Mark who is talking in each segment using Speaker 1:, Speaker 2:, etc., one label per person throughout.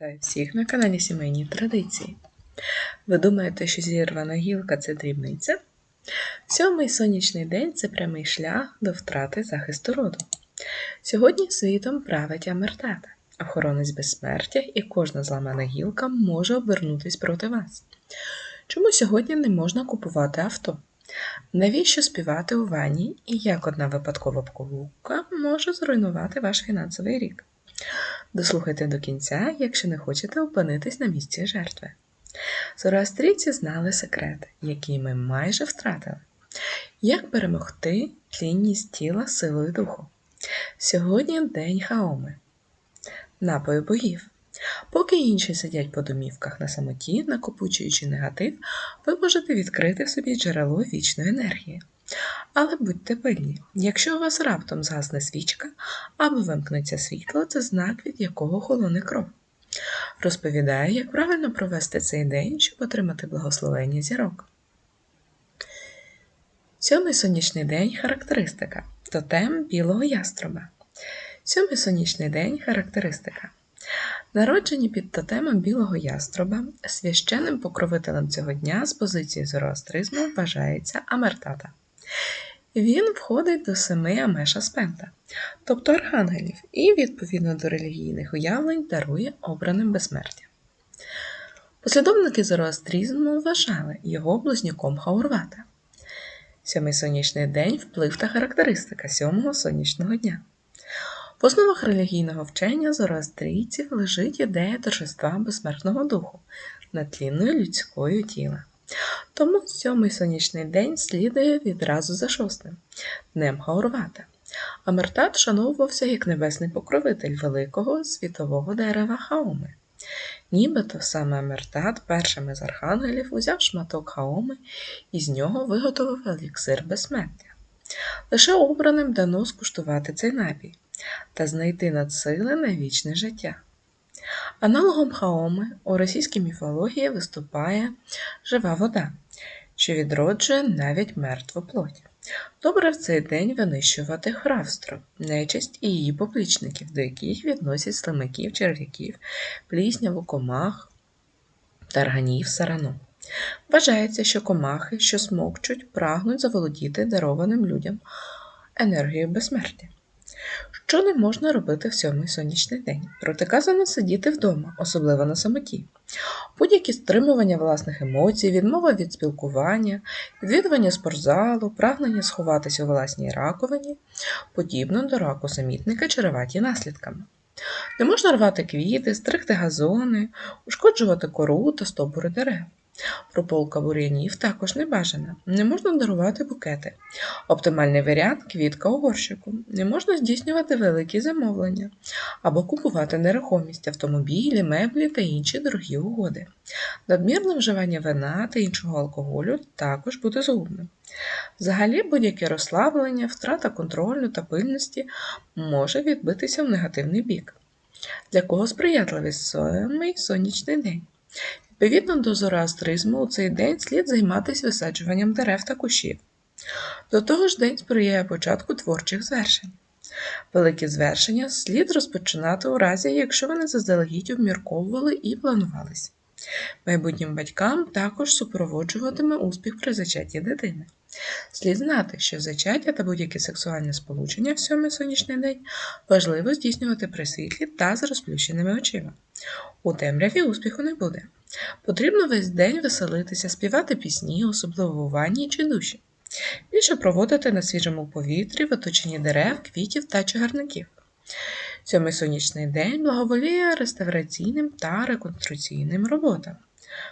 Speaker 1: Вітаю всіх на каналі Сімейні Традиції. Ви думаєте, що зірвана гілка це дрібниця? Сьомий сонячний день це прямий шлях до втрати захисту роду. Сьогодні світом править Амертата, охоронець безсмертя, і кожна зламана гілка може обернутись проти вас. Чому сьогодні не можна купувати авто? Навіщо співати у ванні і як одна випадкова покупка може зруйнувати ваш фінансовий рік? Дослухайте до кінця, якщо не хочете опинитись на місці жертви. Зороастрійці знали секрет, який ми майже втратили. Як перемогти тлінність тіла силою духу? Сьогодні день хаоми, напою богів. Поки інші сидять по домівках на самоті, накопучуючи негатив, ви можете відкрити в собі джерело вічної енергії. Але будьте пильні, якщо у вас раптом згасне свічка або вимкнеться світло, це знак, від якого холоне кров. Розповідаю, як правильно провести цей день, щоб отримати благословення зірок. Сьомий сонячний день характеристика. Тотем білого яструба. Сьомий сонячний день характеристика. Народжені під тотемом білого яструба, священним покровителем цього дня з позиції зороастризму вважається Амертата. Він входить до семи Амеша Спента, тобто архангелів, і, відповідно до релігійних уявлень, дарує обраним безсмертя. Послідовники зороастризму вважали його близнюком Хаурвата. Сьомий сонячний день вплив та характеристика сьомого сонячного дня. В основах релігійного вчення зороастрійців лежить ідея торжества безсмертного духу над тлінною людською тіла. Тому сьомий сонячний день слідує відразу за шостим днем Хаурвата. Амертат шановувався як небесний покровитель великого світового дерева Хаоми. Нібито саме Амертат першим із архангелів узяв шматок Хаоми і з нього виготовив еліксир безсмертя. Лише обраним дано скуштувати цей напій та знайти надсили на вічне життя. Аналогом хаоми у російській міфології виступає жива вода, що відроджує навіть мертву плоть. Добре в цей день винищувати хравстру, нечисть і її поплічників, до яких відносять слимаків, черв'яків, плісняву, комах, тарганів, сарану. Вважається, що комахи, що смокчуть, прагнуть заволодіти дарованим людям енергією безсмертя. Що не можна робити в сьомий сонячний день? Протиказано сидіти вдома, особливо на самоті. Будь-які стримування власних емоцій, відмова від спілкування, відвідування спортзалу, прагнення сховатися у власній раковині, подібно до раку самітника чареваті наслідками. Не можна рвати квіти, стригти газони, ушкоджувати кору та стовбури дерев. Прополка бур'янів також не бажана. Не можна дарувати букети. Оптимальний варіант квітка у горщику. Не можна здійснювати великі замовлення або купувати нерухомість, автомобілі, меблі та інші дорогі угоди. Надмірне вживання вина та іншого алкоголю також буде згубним. Взагалі, будь-яке розслаблення, втрата контролю та пильності може відбитися в негативний бік. Для кого сприятливий сьомий сонячний день? Відповідно до зороастризму, у цей день слід займатися висаджуванням дерев та кущів. До того ж день сприяє початку творчих звершень. Великі звершення слід розпочинати у разі, якщо вони заздалегідь обмірковували і планувалися. Майбутнім батькам також супроводжуватиме успіх при зачатті дитини. Слід знати, що зачаття та будь-яке сексуальне сполучення в сьомий сонячний день важливо здійснювати при світлі та з розплющеними очима. У темряві успіху не буде. Потрібно весь день веселитися, співати пісні, особливо у ванні чи душі. Більше проводити на свіжому повітрі в оточенні дерев, квітів та чагарників. Сьомий сонячний день благоволіє реставраційним та реконструкційним роботам.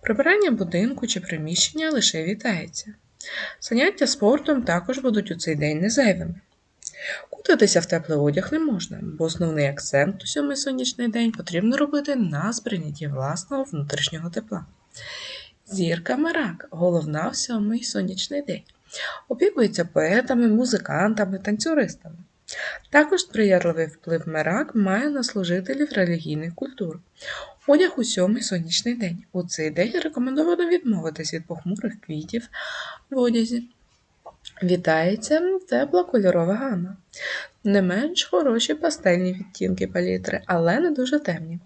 Speaker 1: Прибирання будинку чи приміщення лише вітається. Заняття спортом також будуть у цей день незайвими. Кутатися в теплий одяг не можна, бо основний акцент у сьомий сонячний день потрібно робити на сприйнятті власного внутрішнього тепла. Зірка Мерак головна в сьомий сонячний день. Опікується поетами, музикантами, танцюристами. Також сприятливий вплив мерак має на служителів релігійних культур. Одяг у сьомий сонячний день. У цей день рекомендовано відмовитись від похмурих квітів в одязі. Вітається тепла кольорова гама. Не менш хороші пастельні відтінки палітри, але не дуже темні.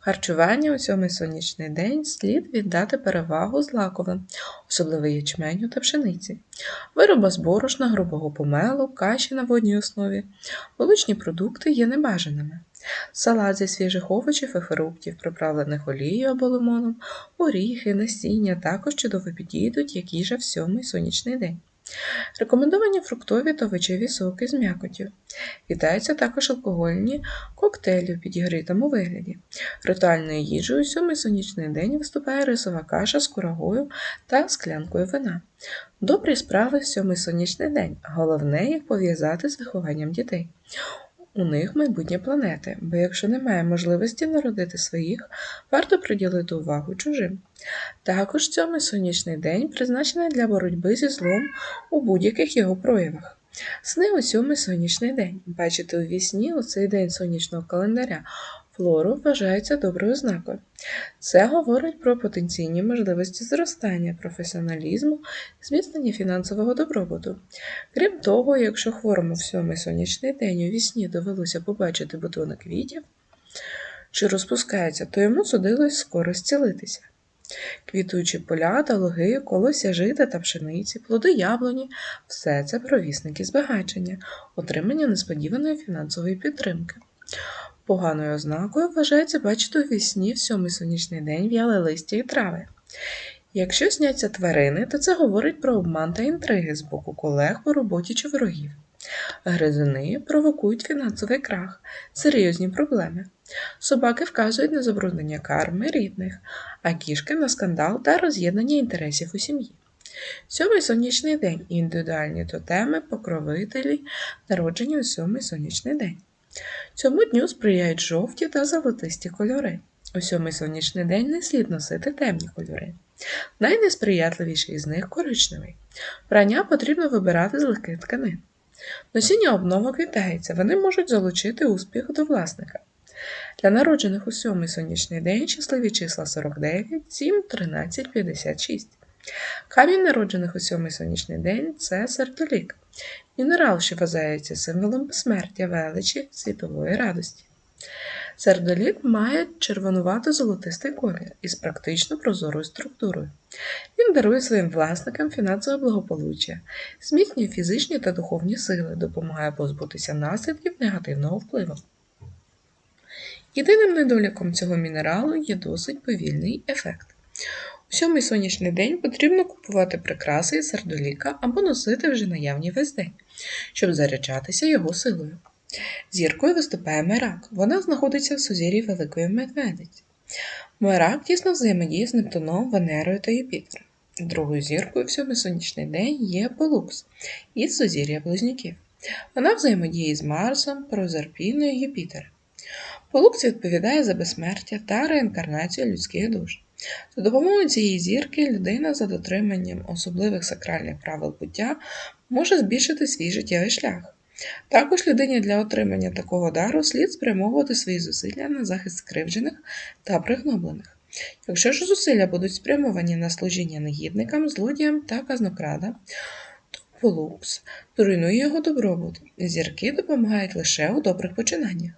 Speaker 1: Харчування у сьомий сонячний день слід віддати перевагу злаковим, особливо ячменю та пшениці, вироба з борошна, грубого помелу, каші на водній основі. Молочні продукти є небажаними. Салат зі свіжих овочів і фруктів, приправлених олією або лимоном, оріхи, насіння також чудово підійдуть, як їжа в сьомий сонячний день. Рекомендовані фруктові та овочеві соки з м'якоттю. Вітаються також алкогольні коктейлі в підігритому вигляді. Ритуальною їжею у сьомий сонячний день виступає рисова каша з курагою та склянкою вина. Добрі справи в сьомий сонячний день. Головне їх пов'язати з вихованням дітей. У них майбутнє планети, бо якщо немає можливості народити своїх, варто приділити увагу чужим. Також сьомий сонячний день призначений для боротьби зі злом у будь-яких його проявах. Сни у сьомий сонячний день. Бачити у вісні у цей день сонячного календаря флору вважається доброю ознакою. Це говорить про потенційні можливості зростання, професіоналізму, зміцнення фінансового добробуту. Крім того, якщо хворому в сьомий сонячний день у вісні довелося побачити бутони квітів, що розпускаються, то йому судилось скоро зцілитися. Квітуючі поля та луги, колося жита та пшениці, плоди яблуні все це провісники збагачення, отримання несподіваної фінансової підтримки. Поганою ознакою вважається бачити у вісні в сьомий сонячний день в'яле листя і трави. Якщо сняться тварини, то це говорить про обман та інтриги з боку колег по роботі чи ворогів. Гризуни провокують фінансовий крах, серйозні проблеми. Собаки вказують на забруднення карми рідних, а кішки на скандал та роз'єднання інтересів у сім'ї. Сьомий сонячний день індивідуальні тотеми, покровителі, народжені у сьомий сонячний день. Цьому дню сприяють жовті та золотисті кольори. У сьомий сонячний день не слід носити темні кольори. Найнесприятливіший з них коричневий. Прання потрібно вибирати з легких тканин. Носіння обновок вітається, вони можуть залучити успіх до власника. Для народжених у сьомий сонячний день щасливі числа 49, 7, 13, 56. Камінь народжених у сьомий сонячний день це сердолік. Мінерал, що вважається символом безсмертя, величі, світової радості. Сердолік має червонувато-золотистий колір із практично прозорою структурою. Він дарує своїм власникам фінансове благополуччя, зміцнює фізичні та духовні сили, допомагає позбутися наслідків негативного впливу. Єдиним недоліком цього мінералу є досить повільний ефект. У сьомий сонячний день потрібно купувати прикраси із сердоліка або носити вже наявні весь день, щоб заряджатися його силою. Зіркою виступає Мерак. Вона знаходиться в сузір'ї Великої Медведиці. Мерак тісно взаємодіє з Нептуном, Венерою та Юпітером. Другою зіркою в сьомий сонячний день є Полукс із сузір'я Близнюків. Вона взаємодіє з Марсом, Прозерпіною і Юпітером. Полукс відповідає за безсмертя та реінкарнацію людських душ. За допомогою цієї зірки людина за дотриманням особливих сакральних правил буття може збільшити свій життєвий шлях. Також людині для отримання такого дару слід спрямовувати свої зусилля на захист скривджених та пригноблених. Якщо ж зусилля будуть спрямовані на служіння негідникам, злодіям та казнокрадам, то полукс руйнує його добробут. Зірки допомагають лише у добрих починаннях.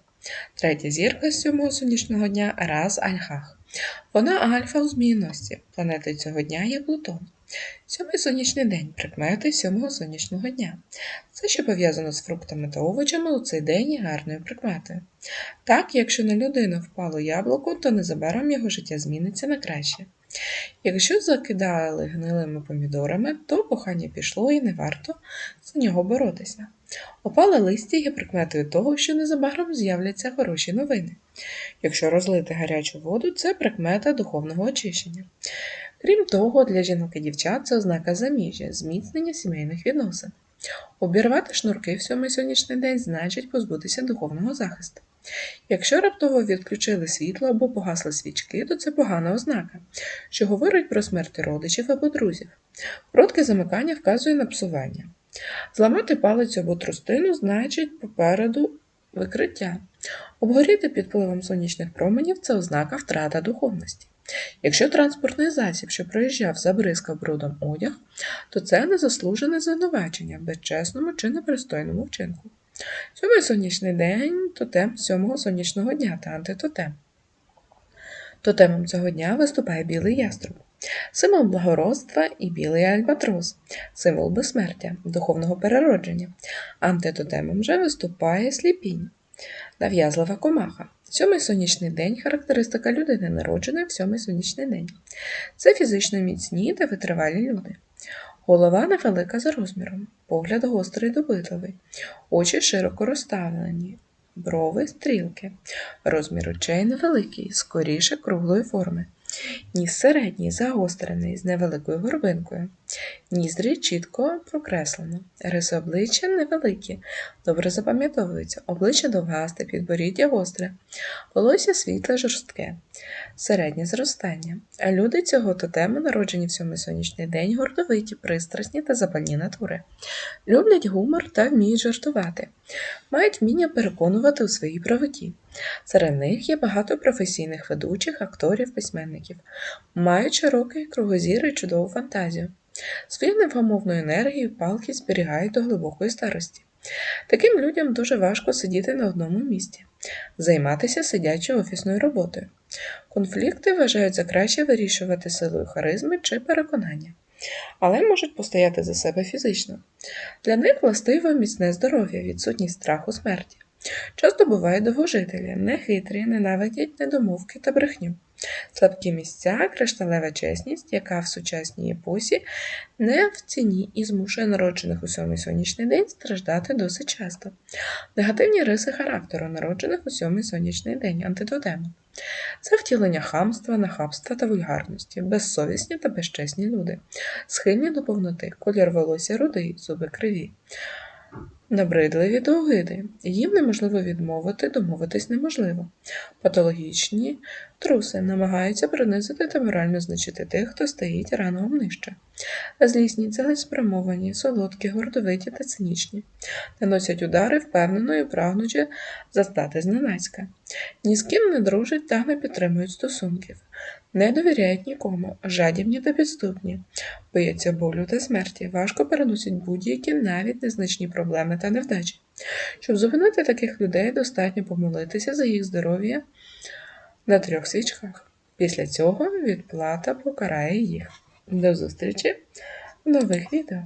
Speaker 1: Третя зірка з сьомого сонячного дня Раз Альхах. Вона альфа у зміїності. Планетою цього дня є Плутон. Сьомий сонячний день прикмети сьомого сонячного дня. Все, що пов'язано з фруктами та овочами, у цей день є гарною прикметою. Так, якщо на людину впало яблуко, то незабаром його життя зміниться на краще. Якщо закидали гнилими помідорами, то кохання пішло і не варто за нього боротися. Опале листя є прикметою того, що незабаром з'являться хороші новини. Якщо розлити гарячу воду, це прикмета духовного очищення. Крім того, для жінок і дівчат це ознака заміжжя, зміцнення сімейних відносин. Обірвати шнурки в сьомий сонячний день значить позбутися духовного захисту. Якщо раптово відключили світло або погасли свічки, то це погана ознака, що говорить про смерть родичів або друзів. Коротке замикання вказує на псування. Зламати палицю або трустину значить попереду викриття. Обгоріти під впливом сонячних променів це ознака втрата духовності. Якщо транспортний засіб, що проїжджав, забризкав брудом одяг, то це незаслужене звинувачення в безчесному чи непристойному вчинку. Сьомий сонячний день тотем сьомого сонячного дня та антитотем. Тотемом цього дня виступає білий яструб, символ благородства і білий альбатрос, символ безсмертя, духовного переродження. Антитотемом же виступає сліпінь, нав'язлива комаха. Сьомий сонячний день характеристика людини, народженої в сьомий сонячний день. Це фізично міцні та витривалі люди. Голова невелика за розміром, погляд гострий добитливий, очі широко розставлені, брови стрілки, розмір очей невеликий, скоріше круглої форми. Ніс середній, загострений, з невеликою горбинкою. Ніздрі чітко прокреслено. Риси обличчя невеликі, добре запам'ятовуються. Обличчя довгасте, підборіддя гостре, волосся світле, жорстке, середнє зростання. А люди цього тотему, народжені в сьомий сонячний день, гордовиті, пристрасні та запальні натури. Люблять гумор та вміють жартувати. Мають вміння переконувати у своїй правоті. Серед них є багато професійних ведучих, акторів, письменників, мають широкий кругозір і чудову фантазію. Свою невгамовну енергію палки зберігають до глибокої старості. Таким людям дуже важко сидіти на одному місці, займатися сидячою офісною роботою. Конфлікти вважають за краще вирішувати силою харизми чи переконання, але можуть постояти за себе фізично. Для них властиво міцне здоров'я, відсутність страху смерті. Часто бувають довгожителі, нехитрі, ненавидять недомовки та брехню. Слабкі місця, кришталева чесність, яка в сучасній епосі не в ціні і змушує народжених у сьомий сонячний день страждати досить часто. Негативні риси характеру, народжених у сьомий сонячний день антитотему. Це втілення хамства, нахабства та вульгарності, безсовісні та безчесні люди, схильні до повноти, колір волосся рудий, зуби криві. Набридливі до огиди. Їм неможливо відмовити, домовитись неможливо. Патологічні труси намагаються принизити та морально значити тих, хто стоїть рангом нижче. Злісні, цілеспрямовані, солодкі, гордовиті та цинічні. Наносять удари впевнено і прагнучи застати зненацька. Ні з ким не дружать та не підтримують стосунків. Не довіряють нікому, жадібні та підступні, бояться болю та смерті, важко переносять будь-які навіть незначні проблеми та невдачі. Щоб зупинити таких людей, достатньо помолитися за їх здоров'я на трьох свічках. Після цього відплата покарає їх. До зустрічі в нових відео!